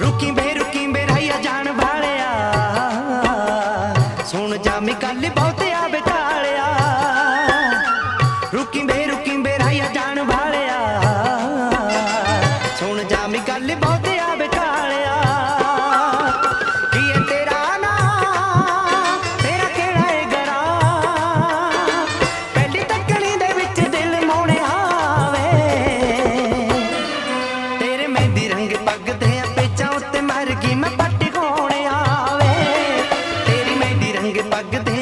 ਰੁਕੀ ਬੇ ਰੁਕੀ ਬੇ, ਰਹੀਆ ਜਾਣ ਵਾਲਿਆ। ਸੁਣ ਜਾ ਮੈਂ ਕੱਲ ਬਹੁਤ ਆਵੇ ਕਾਲਿਆ ਰੁਕੀ ਬੇ ਰੁਕੀ ਬੇ, ਰਹੀਆ ਜਾਣ ਵਾਲਿਆ। ਸੁਣ ਜਾ ਮੈਂ ਕੱਲ ਬਹੁਤ ਆਵੇ ਕਾਲਿਆ ਕੀ ਇਹ ਤੇਰਾ ਨਾ? ਤੇਰਾ ਕਿਹੜਾ ਏ ਗਰਾ? ਪਹਿਲੀ ਤੱਕਣੀ ਦੇ ਵਿੱਚ ਦਿਲ ਮੋੜਿਆ ਵੇ। ਤੇਰੇ ਮਹਿੰਦੀ ਰੰਗ ਪੱਗ ਤੇ रंग पगते